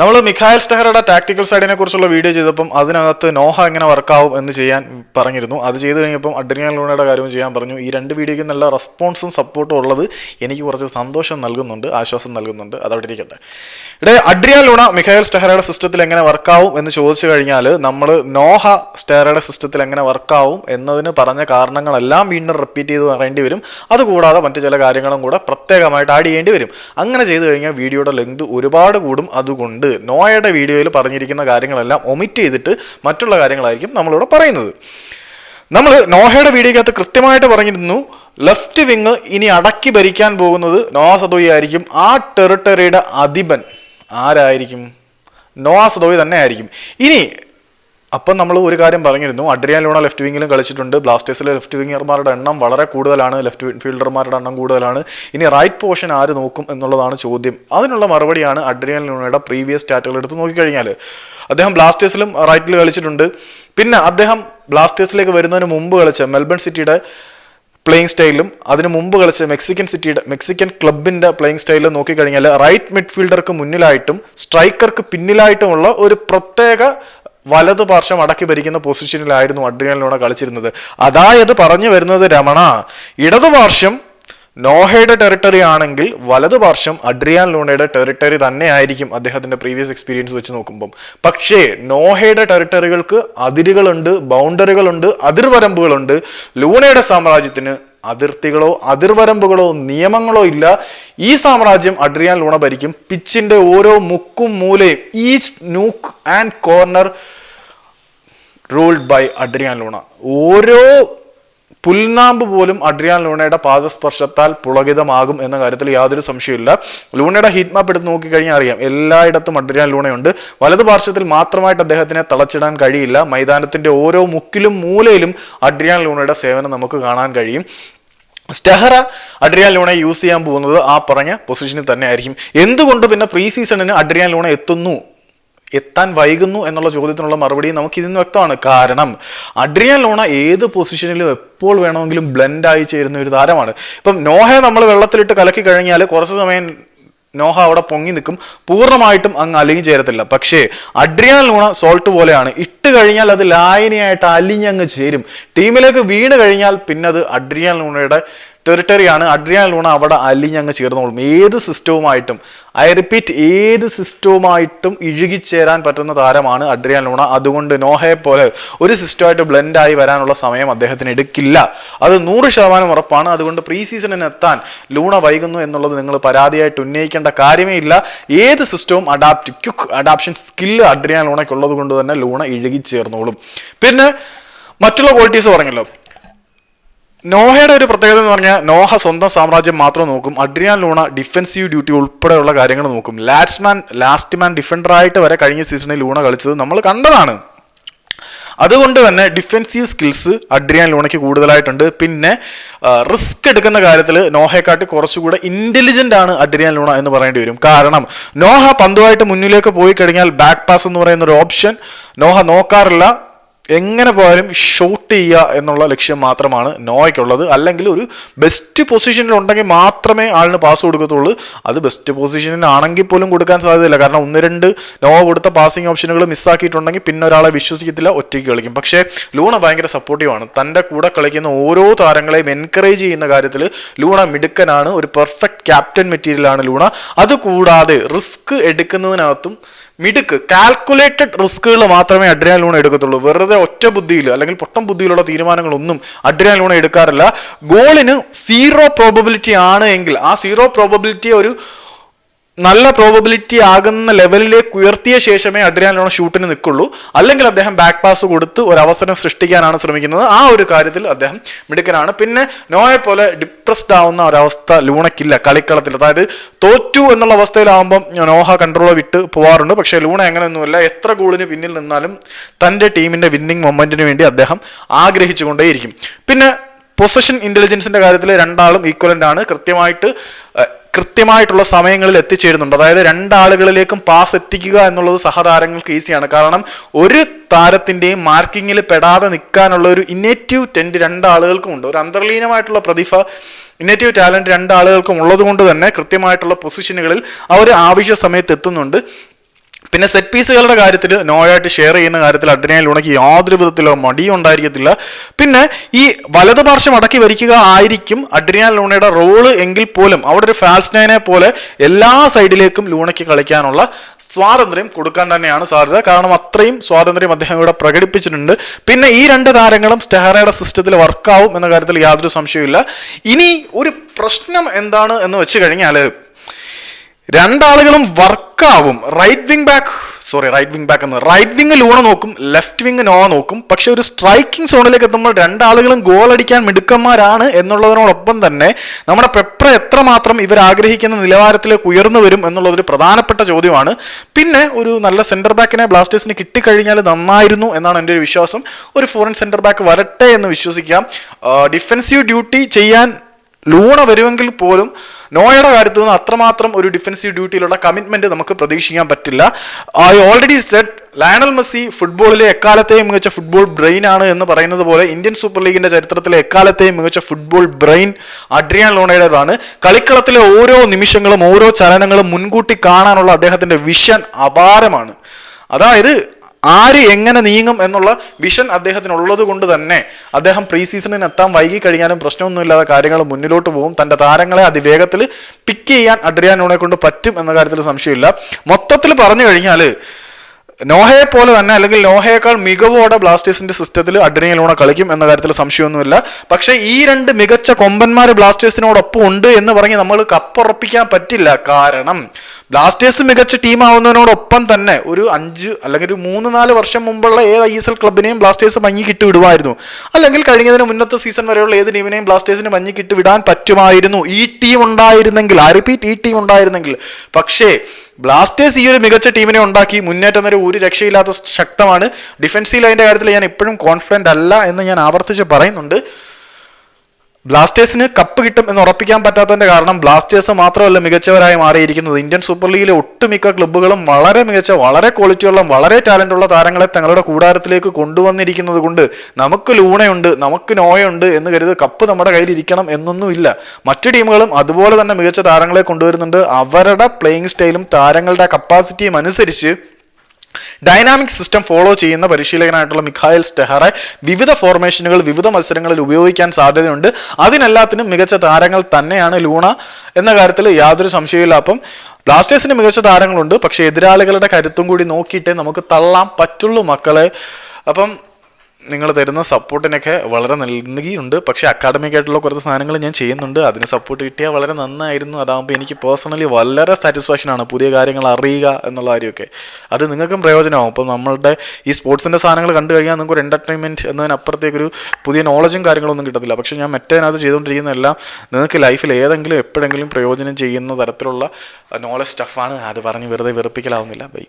നമ്മൾ മിഖായൽ സ്റ്റെഹറുടെ ടാക്ടിക്കൽ സൈഡിനെ കുറിച്ചുള്ള വീഡിയോ ചെയ്തപ്പം അതിനകത്ത് നോഹ എങ്ങനെ വർക്കാവും എന്ന് ചെയ്യാൻ പറഞ്ഞിരുന്നു. അത് ചെയ്ത് കഴിഞ്ഞപ്പം അഡ്രിയാൻ ലൂണയുടെ കാര്യവും ചെയ്യാൻ പറഞ്ഞു. ഈ രണ്ട് വീഡിയോയ്ക്ക് നല്ല റെസ്പോൺസും സപ്പോർട്ടും ഉള്ളത് എനിക്ക് കുറച്ച് സന്തോഷം നൽകുന്നുണ്ട് ആശ്വാസം നൽകുന്നുണ്ട്. അതവിടെ ഇരിക്കട്ടെ. ഇവിടെ അഡ്രിയാൻ ലൂണ മിഖായൽ സ്റ്റെഹറയുടെ സിസ്റ്റത്തിൽ എങ്ങനെ വർക്കാവും എന്ന് ചോദിച്ചു കഴിഞ്ഞാൽ നമ്മൾ നോഹ സ്റ്റെഹറയുടെ സിസ്റ്റത്തിൽ എങ്ങനെ വർക്കാവും എന്നതിന് പറഞ്ഞ കാരണങ്ങളെല്ലാം വീണ്ടും റിപ്പീറ്റ് ചെയ്ത് പറയേണ്ടി വരും. അതുകൂടാതെ മറ്റു ചില കാര്യങ്ങളും കൂടെ പ്രത്യേകമായിട്ട് ആഡ് ചെയ്യേണ്ടി വരും. അങ്ങനെ ചെയ്തു കഴിഞ്ഞാൽ വീഡിയോയുടെ ലെങ്ത് ഒരുപാട് കൂടും. അതുകൊണ്ട് നോയയുടെ വീഡിയോയിൽ പറഞ്ഞിരിക്കുന്ന കാര്യങ്ങളെല്ലാം ഒമിറ്റ് ചെയ്തിട്ട് മറ്റുള്ള കാര്യങ്ങളായിരിക്കും നമ്മളിവിടെ പറയുന്നത്. നമ്മൾ നോഹയുടെ വീഡിയോക്കകത്ത് കൃത്യമായിട്ട് പറഞ്ഞിരുന്നു ലെഫ്റ്റ് വിങ് ഇനി അടക്കി ഭരിക്കാൻ പോകുന്നത് നോവാ സദോയി ആയിരിക്കും. ആ ടെറിട്ടറിയുടെ അധിപൻ ആരായിരിക്കും? നോവാ സദോയി തന്നെ ആയിരിക്കും. ഇനി അപ്പം നമ്മൾ ഒരു കാര്യം പറഞ്ഞിരുന്നു. അഡ്രിയാൻ ലൂണ ലെഫ്റ്റ് വിങ്ങിലും കളിച്ചിട്ടുണ്ട്. ബ്ലാസ്റ്റേഴ്സിലെ ലെഫ്റ്റ് വിങ്ങർമാരുടെ എണ്ണം വളരെ കൂടുതലാണ്. ലെഫ്റ്റ് ഫീൽഡർമാരുടെ എണ്ണം കൂടുതലാണ്. ഇനി റൈറ്റ് പോർഷൻ ആര് നോക്കും എന്നുള്ളതാണ് ചോദ്യം. അതിനുള്ള മറുപടിയാണ് അഡ്രിയാൻ ലൂണയുടെ പ്രീവിയസ് സ്റ്റാറ്റുകൾ എടുത്ത് നോക്കിക്കഴിഞ്ഞാൽ. അദ്ദേഹം ബ്ലാസ്റ്റേഴ്സിലും റൈറ്റിൽ കളിച്ചിട്ടുണ്ട്. പിന്നെ അദ്ദേഹം ബ്ലാസ്റ്റേഴ്സിലേക്ക് വരുന്നതിന് മുമ്പ് കളിച്ച മെൽബൺ സിറ്റിയുടെ പ്ലേയിങ് സ്റ്റൈലും അതിനു മുമ്പ് കളിച്ച മെക്സിക്കൻ സിറ്റിയുടെ മെക്സിക്കൻ ക്ലബിന്റെ പ്ലേയിങ് സ്റ്റൈലും നോക്കിക്കഴിഞ്ഞാൽ റൈറ്റ് മിഡ്ഫീൽഡർക്ക് മുന്നിലായിട്ടും സ്ട്രൈക്കർക്ക് പിന്നിലായിട്ടുമുള്ള ഒരു പ്രത്യേക വലത് പാർശ്വം അടക്കി ഭരിക്കുന്ന പൊസിഷനിലായിരുന്നു അഡ്രിയൻ ലോണ കളിച്ചിരുന്നത്. അതായത് പറഞ്ഞു വരുന്നത് രമണ ഇടതു പാർശ്വം നോഹയുടെ ടെറിട്ടറി ആണെങ്കിൽ വലതു പാർശ്വം അഡ്രിയാൻ ലൂണയുടെ ടെറിട്ടറി തന്നെ ആയിരിക്കും അദ്ദേഹത്തിന്റെ പ്രീവിയസ് എക്സ്പീരിയൻസ് വെച്ച് നോക്കുമ്പം. പക്ഷേ നോഹയുടെ ടെറിട്ടറികൾക്ക് അതിരുകളുണ്ട് ബൗണ്ടറികളുണ്ട് അതിർവരമ്പുകളുണ്ട്. ലൂണയുടെ സാമ്രാജ്യത്തിന് അതിർത്തികളോ അതിർവരമ്പുകളോ നിയമങ്ങളോ ഇല്ല. ഈ സാമ്രാജ്യം അഡ്രിയാൻ ലൂണ ഭരിക്കും. പിച്ചിന്റെ ഓരോ മുക്കും മൂലയും each nook and corner ruled by Adrian Luna. ഓരോ പുൽനാമ്പ് പോലും അഡ്രിയാൻ ലൂണയുടെ പാദസ്പർശത്താൽ പുളകിതമാകും എന്ന കാര്യത്തിൽ യാതൊരു സംശയമില്ല ലൂണയുടെ ഹീറ്റ് മാപ്പ് എടുത്ത് നോക്കിക്കഴിഞ്ഞാൽ അറിയാം. എല്ലായിടത്തും അഡ്രിയാൻ ലൂണയുണ്ട്. വലതു പാർശ്വത്തിൽ മാത്രമായിട്ട് അദ്ദേഹത്തിനെ തളച്ചിടാൻ കഴിയില്ല. മൈതാനത്തിന്റെ ഓരോ മുക്കിലും മൂലയിലും അഡ്രിയാൻ ലൂണയുടെ സേവനം നമുക്ക് കാണാൻ കഴിയും. സ്റ്റെഹറ അഡ്രിയാൻ ലൂണെ യൂസ് ചെയ്യാൻ പോകുന്നത് ആ പറഞ്ഞ പൊസിഷനിൽ തന്നെ ആയിരിക്കും എന്തുകൊണ്ട് പിന്നെ പ്രീ സീസണിന് അഡ്രിയാൻ ലൂണ എത്തുന്നു? എത്താൻ വൈകുന്നു എന്നുള്ള ചോദ്യത്തിനുള്ള മറുപടി നമുക്ക് ഇതിന് വ്യക്തമാണ്. കാരണം അഡ്രിയാൻ ലോണ ഏത് പൊസിഷനിലും എപ്പോൾ വേണമെങ്കിലും ബ്ലെൻഡായി ചേരുന്ന ഒരു താരമാണ്. ഇപ്പം നോഹയെ നമ്മൾ വെള്ളത്തിലിട്ട് കലക്കി കഴിഞ്ഞാൽ കുറച്ച് സമയം നോഹ അവിടെ പൊങ്ങി നിൽക്കും. പൂർണമായിട്ടും അങ്ങ് അലിഞ്ഞു ചേരത്തില്ല. പക്ഷേ അഡ്രിയാൻ ലൂണ സോൾട്ട് പോലെയാണ്. ഇട്ട് കഴിഞ്ഞാൽ അത് ലായനിയായിട്ട് അലിഞ്ഞങ്ങ് ചേരും. ടീമിലേക്ക് വീണ് കഴിഞ്ഞാൽ പിന്നെ അത് അഡ്രിയാൻ ലൂണയുടെ ടെറിട്ടറിയാണ് അഡ്രിയാൻ ലൂണ അവിടെ അലിഞ്ഞങ്ങ് ചേർന്നോളും. ഏത് സിസ്റ്റവുമായിട്ടും ഐ റിപ്പീറ്റ് ഏത് സിസ്റ്റവുമായിട്ടും ഇഴുകിച്ചേരാൻ പറ്റുന്ന താരമാണ് അഡ്രിയാൻ ലൂണ. അതുകൊണ്ട് നോഹയെ പോലെ ഒരു സിസ്റ്റമായിട്ട് ബ്ലെൻഡായി വരാനുള്ള സമയം അദ്ദേഹത്തിന് എടുക്കില്ല. അത് നൂറ് ശതമാനം ഉറപ്പാണ്. അതുകൊണ്ട് പ്രീ സീസണിന് എത്താൻ ലൂണ വൈകുന്നു എന്നുള്ളത് നിങ്ങൾ പരാതിയായിട്ട് ഉന്നയിക്കേണ്ട കാര്യമേ ഇല്ല. ഏത് സിസ്റ്റവും adapt quick adaptation skill Adrian ലൂണയ്ക്കുള്ളത് കൊണ്ട് തന്നെ ലൂണ ഇഴുകിച്ചേർന്നോളും. പിന്നെ മറ്റുള്ള ക്വാളിറ്റീസ് പറഞ്ഞല്ലോ. നോഹയുടെ ഒരു പ്രത്യേകത എന്ന് പറഞ്ഞാൽ നോഹ സ്വന്തം സാമ്രാജ്യം മാത്രം നോക്കും അഡ്രിയാൻ ലൂണ ഡിഫൻസീവ് ഡ്യൂട്ടി ഉൾപ്പെടെയുള്ള കാര്യങ്ങൾ നോക്കും. ലാറ്റ്സ്മാൻ ലാസ്റ്റ് മാൻ ഡിഫൻഡറായിട്ട് വരെ കഴിഞ്ഞ സീസണിൽ ലൂണ കളിച്ചത് നമ്മൾ കണ്ടതാണ്. അതുകൊണ്ട് തന്നെ ഡിഫൻസീവ് സ്കിൽസ് അഡ്രിയാൻ ലൂണയ്ക്ക് കൂടുതലായിട്ടുണ്ട്. പിന്നെ റിസ്ക് എടുക്കുന്ന കാര്യത്തിൽ നോഹയെക്കാട്ടി കുറച്ചുകൂടെ ഇന്റലിജന്റ് ആണ് അഡ്രിയാൻ ലൂണ എന്ന് പറയേണ്ടി വരും. കാരണം നോഹ പന്തുമായിട്ട് മുന്നിലേക്ക് പോയി കഴിഞ്ഞാൽ ബാക്ക് പാസ് എന്ന് പറയുന്ന ഒരു ഓപ്ഷൻ നോഹ നോക്കാറില്ല. എങ്ങനെ പോയാലും ഷൂട്ട് ചെയ്യുക എന്നുള്ള ലക്ഷ്യം മാത്രമാണ് നോയ്ക്കുള്ളത് അല്ലെങ്കിൽ ഒരു ബെസ്റ്റ് പൊസിഷനിൽ ഉണ്ടെങ്കിൽ മാത്രമേ ആളിന് പാസ് കൊടുക്കത്തുള്ളൂ. അത് ബെസ്റ്റ് പൊസിഷനിലാണെങ്കിൽ പോലും കൊടുക്കാൻ സാധ്യതയില്ല. കാരണം ഒന്ന് രണ്ട് നോ കൊടുത്ത പാസിംഗ് ഓപ്ഷനുകൾ മിസ്സാക്കിയിട്ടുണ്ടെങ്കിൽ പിന്നെ ഒരാളെ വിശ്വസിക്കത്തില്ല ഒറ്റയ്ക്ക് കളിക്കും. പക്ഷേ ലൂണ ഭയങ്കര സപ്പോർട്ടീവാണ് തന്റെ കൂടെ കളിക്കുന്ന ഓരോ താരങ്ങളെയും എൻകറേജ് ചെയ്യുന്ന കാര്യത്തിൽ ലൂണ മിടുക്കനാണ്. ഒരു പെർഫെക്റ്റ് ക്യാപ്റ്റൻ മെറ്റീരിയലാണ് ലൂണ. അതുകൂടാതെ റിസ്ക് എടുക്കുന്നതിനകത്തും മിടുക്ക്. കാൽക്കുലേറ്റഡ് റിസ്കുകൾ മാത്രമേ അഡ്രിയാൻ ലൂണ എടുക്കത്തുള്ളൂ. വെറുതെ ഒറ്റ ബുദ്ധിയിൽ അല്ലെങ്കിൽ പൊട്ടം ബുദ്ധിയിലുള്ള തീരുമാനങ്ങളൊന്നും അഡ്രിയാൻ ലൂണ എടുക്കാറില്ല. ഗോളിന് സീറോ പ്രോബബിലിറ്റി ആണ് എങ്കിൽ ആ സീറോ പ്രോബബിലിറ്റി ഒരു നല്ല പ്രോബബിലിറ്റി ആകുന്ന ലെവലിലേക്ക് ഉയർത്തിയ ശേഷമേ അഡ്രിയാൻ ലോണ ഷൂട്ടിന് നിൽക്കുള്ളൂ. അല്ലെങ്കിൽ അദ്ദേഹം ബാക്ക് പാസ് കൊടുത്ത് ഒരു അവസരം സൃഷ്ടിക്കാനാണ് ശ്രമിക്കുന്നത്. ആ ഒരു കാര്യത്തിൽ അദ്ദേഹം മിടുക്കനാണ്. പിന്നെ നോയെ പോലെ ഡിപ്രസ്ഡ് ആവുന്ന ഒരവസ്ഥ ലൂണയ്ക്കില്ല കളിക്കളത്തിൽ. അതായത് തോറ്റു എന്നുള്ള അവസ്ഥയിലാവുമ്പം നോഹ കൺട്രോൾ വിട്ട് പോവാറുണ്ട്. പക്ഷേ ലൂണ അങ്ങനെയൊന്നുമില്ല. എത്ര ഗോളിന് പിന്നിൽ നിന്നാലും തന്റെ ടീമിന്റെ വിന്നിംഗ് മൊമെന്റിന് വേണ്ടി അദ്ദേഹം ആഗ്രഹിച്ചുകൊണ്ടേയിരിക്കും. പിന്നെ പൊസഷൻ ഇന്റലിജൻസിന്റെ കാര്യത്തിൽ രണ്ടാളും ഈക്വലന്റ് ആണ്. കൃത്യമായിട്ട് കൃത്യമായിട്ടുള്ള സമയങ്ങളിൽ എത്തിച്ചേരുന്നുണ്ട്. അതായത് രണ്ടാളുകളിലേക്കും പാസ് എത്തിക്കുക എന്നുള്ളത് സഹതാരങ്ങൾക്ക് ഈസിയാണ് കാരണം ഒരു താരത്തിന്റെയും മാർക്കിങ്ങിൽ പെടാതെ നിൽക്കാനുള്ള ഒരു ഇന്നേറ്റീവ് ടെൻഡ് രണ്ടാളുകൾക്കും ഉണ്ട്. ഒരു അന്തർലീനമായിട്ടുള്ള പ്രതിഭ ഇന്നേറ്റീവ് ടാലന്റ് രണ്ടാളുകൾക്കും ഉള്ളത് കൊണ്ട് തന്നെ കൃത്യമായിട്ടുള്ള പൊസിഷനുകളിൽ അവർ ആവശ്യ സമയത്ത് എത്തുന്നുണ്ട്. പിന്നെ സെറ്റ് പീസുകളുടെ കാര്യത്തിൽ നോയായിട്ട് ഷെയർ ചെയ്യുന്ന കാര്യത്തിൽ അഡ്രിയാൻ ലൂണയ്ക്ക് യാതൊരു വിധത്തിലോ മടിയും ഉണ്ടായിരിക്കത്തില്ല. പിന്നെ ഈ വലതുപാർശ്വം അടക്കി വരിക്കുക ആയിരിക്കും അഡ്രിയാൻ ലൂണയുടെ റോൾ എങ്കിൽ പോലും അവിടെ ഒരു ഫാൽസ്നൈനെ പോലെ എല്ലാ സൈഡിലേക്കും ലൂണയ്ക്ക് കളിക്കാനുള്ള സ്വാതന്ത്ര്യം കൊടുക്കാൻ തന്നെയാണ് സാധ്യത. കാരണം അത്രയും സ്വാതന്ത്ര്യം അദ്ദേഹം ഇവിടെ പ്രകടിപ്പിച്ചിട്ടുണ്ട്. പിന്നെ ഈ രണ്ട് താരങ്ങളും സ്റ്റെഹറയുടെ സിസ്റ്റത്തിൽ വർക്കാവും എന്ന കാര്യത്തിൽ യാതൊരു സംശയവുമില്ല. ഇനി ഒരു പ്രശ്നം എന്താണ് എന്ന് വെച്ച് കഴിഞ്ഞാൽ രണ്ടാളുകളും വർക്കാവും right wing back sorry right wing back എന്ന്. റൈറ്റ് വിങ് ലൂണ നോക്കും ലെഫ്റ്റ് വിങ് നോ നോക്കും. പക്ഷെ ഒരു സ്ട്രൈക്കിംഗ് സോണിലേക്ക് എത്തുമ്പോൾ രണ്ടാളുകളും ഗോൾ അടിക്കാൻ മിടുക്കന്മാരാണ് എന്നുള്ളതിനോടൊപ്പം തന്നെ നമ്മുടെ പെപ്ര എത്രമാത്രം ഇവർ ആഗ്രഹിക്കുന്ന നിലവാരത്തിലേക്ക് ഉയർന്നു വരും എന്നുള്ളതൊരു പ്രധാനപ്പെട്ട ചോദ്യമാണ്. പിന്നെ ഒരു നല്ല സെന്റർ ബാക്കിനെ ബ്ലാസ്റ്റേഴ്സിന് കിട്ടിക്കഴിഞ്ഞാൽ നന്നായിരുന്നു എന്നാണ് എന്റെ ഒരു വിശ്വാസം. ഒരു ഫോറിൻ സെന്റർ ബാക്ക് വരട്ടെ എന്ന് വിശ്വസിക്കാം. ഡിഫെൻസീവ് ഡ്യൂട്ടി ചെയ്യാൻ ലൂണ വരുമെങ്കിൽ പോലും നോയയുടെ കാര്യത്തിൽ നിന്ന് അത്രമാത്രം ഒരു ഡിഫൻസീവ് ഡ്യൂട്ടിയിലുള്ള കമ്മിറ്റ്മെന്റ് നമുക്ക് പ്രതീക്ഷിക്കാൻ പറ്റില്ല. I already said Lionel Messi ഫുട്ബോളിലെ എക്കാലത്തെയും മികച്ച ഫുട്ബോൾ ബ്രെയിൻ ആണ് എന്ന് പറയുന്നത് പോലെ ഇന്ത്യൻ സൂപ്പർ ലീഗിന്റെ ചരിത്രത്തിലെ എക്കാലത്തെയും മികച്ച ഫുട്ബോൾ ബ്രെയിൻ അഡ്രിയാൻ ലോണയുടേതാണ്. കളിക്കളത്തിലെ ഓരോ നിമിഷങ്ങളും ഓരോ ചലനങ്ങളും മുൻകൂട്ടി കാണാനുള്ള അദ്ദേഹത്തിന്റെ വിഷൻ അപാരമാണ്. അതായത് ആര് എങ്ങനെ നീങ്ങും എന്നുള്ള വിഷൻ അദ്ദേഹത്തിനുള്ളത് കൊണ്ട് തന്നെ അദ്ദേഹം പ്രീ സീസണിന് എത്താൻ വൈകി കഴിഞ്ഞാലും പ്രശ്നമൊന്നുമില്ലാതെ കാര്യങ്ങൾ മുന്നിലോട്ട് പോകും. തന്റെ താരങ്ങളെ അതിവേഗത്തിൽ പിക്ക് ചെയ്യാൻ അഡ്രിയാനോണെ കൊണ്ട് പറ്റും എന്ന കാര്യത്തിൽ സംശയമില്ല. മൊത്തത്തിൽ പറഞ്ഞു കഴിഞ്ഞാൽ നോഹയെ പോലെ തന്നെ അല്ലെങ്കിൽ നോഹയേക്കാൾ മികവോടെ ബ്ലാസ്റ്റേഴ്സിന്റെ സിസ്റ്റത്തിൽ അഡ്രിയലോണ കളിക്കും എന്ന കാര്യത്തിൽ സംശയമൊന്നുമില്ല. പക്ഷേ ഈ രണ്ട് മികച്ച കൊമ്പന്മാർ ബ്ലാസ്റ്റേഴ്സിനോടൊപ്പം ഉണ്ട് എന്ന് പറഞ്ഞ് നമ്മൾ കപ്പുറപ്പിക്കാൻ പറ്റില്ല. കാരണം ബ്ലാസ്റ്റേഴ്സ് മികച്ച ടീം ആവുന്നതിനോടൊപ്പം തന്നെ ഒരു അഞ്ച് അല്ലെങ്കിൽ ഒരു മൂന്ന് നാല് വർഷം മുമ്പുള്ള ഏത് ഐ എസ് എൽ ക്ലബിനെയും ബ്ലാസ്റ്റേഴ്സ് മഞ്ഞി കിട്ടി വിടുമായിരുന്നു അല്ലെങ്കിൽ കഴിഞ്ഞതിന് മുന്നത്തെ സീസൺ വരെയുള്ള ഏത് ടീമിനെയും ബ്ലാസ്റ്റേഴ്സിന് മഞ്ഞി കിട്ടി വിടാൻ പറ്റുമായിരുന്നു. ഈ ടീം ഉണ്ടായിരുന്നെങ്കിൽ ആ റിപ്പീറ്റ് ഈ ടീം ഉണ്ടായിരുന്നെങ്കിൽ. പക്ഷേ ബ്ലാസ്റ്റേഴ്സ് ഈ ഒരു മികച്ച ടീമിനെ ഉണ്ടാക്കി മുന്നേറ്റം വരെ ഒരു രക്ഷയില്ലാത്ത ശക്തമാണ്. ഡിഫൻസീവ് ലൈന്റെ കാര്യത്തിൽ ഞാൻ എപ്പോഴും കോൺഫിഡന്റ് അല്ല എന്ന് ഞാൻ ആവർത്തിച്ച് പറയുന്നുണ്ട്. ബ്ലാസ്റ്റേഴ്സിന് കപ്പ് കിട്ടും എന്ന് ഉറപ്പിക്കാൻ പറ്റാത്തതിന്റെ കാരണം ബ്ലാസ്റ്റേഴ്സ് മാത്രമല്ല മികച്ചവരായി മാറിയിരിക്കുന്നത്. ഇന്ത്യൻ സൂപ്പർ ലീഗിലെ ഒട്ടുമിക്ക ക്ലബ്ബുകളും വളരെ മികച്ച വളരെ ക്വാളിറ്റിയുള്ള വളരെ ടാലന്റ് ഉള്ള താരങ്ങളെ തങ്ങളുടെ കൂടാരത്തിലേക്ക് കൊണ്ടുവന്നിരിക്കുന്നത് കൊണ്ട് നമുക്ക് ലൂണയുണ്ട് നമുക്ക് നോയുണ്ട് എന്ന് കരുത് കപ്പ് നമ്മുടെ കയ്യിൽ ഇരിക്കണം എന്നൊന്നുമില്ല. മറ്റു ടീമുകളും അതുപോലെ തന്നെ മികച്ച താരങ്ങളെ കൊണ്ടുവരുന്നുണ്ട്. അവരുടെ പ്ലേയിങ് സ്റ്റൈലും താരങ്ങളുടെ കപ്പാസിറ്റിയും അനുസരിച്ച് ഡൈനാമിക് സിസ്റ്റം ഫോളോ ചെയ്യുന്ന പരിശീലകനായിട്ടുള്ള മിഖായൽ സ്റ്റെഹറെ വിവിധ ഫോർമേഷനുകൾ വിവിധ മത്സരങ്ങളിൽ ഉപയോഗിക്കാൻ സാധ്യതയുണ്ട്. അതിനെല്ലാത്തിനും മികച്ച താരങ്ങൾ തന്നെയാണ് ലൂണ എന്ന കാര്യത്തിൽ യാതൊരു സംശയമില്ല അപ്പം ബ്ലാസ്റ്റേഴ്സിന് മികച്ച താരങ്ങളുണ്ട്. പക്ഷേ എതിരാളികളുടെ കരുത്തും കൂടി നോക്കിയിട്ടേ നമുക്ക് തള്ളാൻ പറ്റുള്ളൂ മക്കളെ. അപ്പം നിങ്ങൾ തരുന്ന സപ്പോർട്ടിനൊക്കെ വളരെ നൽകിയുണ്ട്. പക്ഷേ അക്കാഡമിക് ആയിട്ടുള്ള കുറച്ച് സാധനങ്ങൾ ഞാൻ ചെയ്യുന്നുണ്ട്. അതിന് സപ്പോർട്ട് കിട്ടിയാൽ വളരെ നന്നായിരുന്നു. അതാകുമ്പോൾ എനിക്ക് പേഴ്സണലി വളരെ സാറ്റിസ്ഫാക്ഷൻ ആണ് പുതിയ കാര്യങ്ങൾ അറിയുക എന്നുള്ള കാര്യമൊക്കെ. അത് നിങ്ങൾക്കും പ്രയോജനമാവും. അപ്പം നമ്മളുടെ ഈ സ്പോർട്സിന്റെ സാധനങ്ങൾ കണ്ടു കഴിഞ്ഞാൽ നിങ്ങൾക്ക് ഒരു എന്റർടൈൻമെന്റ് എന്നതിനപ്പുറത്തേക്കൊരു പുതിയ നോളജും കാര്യങ്ങളൊന്നും കിട്ടത്തില്ല. പക്ഷേ ഞാൻ മറ്റേതിനകത്ത് ചെയ്തുകൊണ്ടിരിക്കുന്നതെല്ലാം നിങ്ങൾക്ക് ലൈഫിൽ ഏതെങ്കിലും എപ്പോഴെങ്കിലും പ്രയോജനം ചെയ്യുന്ന തരത്തിലുള്ള നോളജ് സ്റ്റഫാണ് അത് പറഞ്ഞ് വെറുതെ വെറുപ്പിക്കലാവുന്നില്ല. ബൈ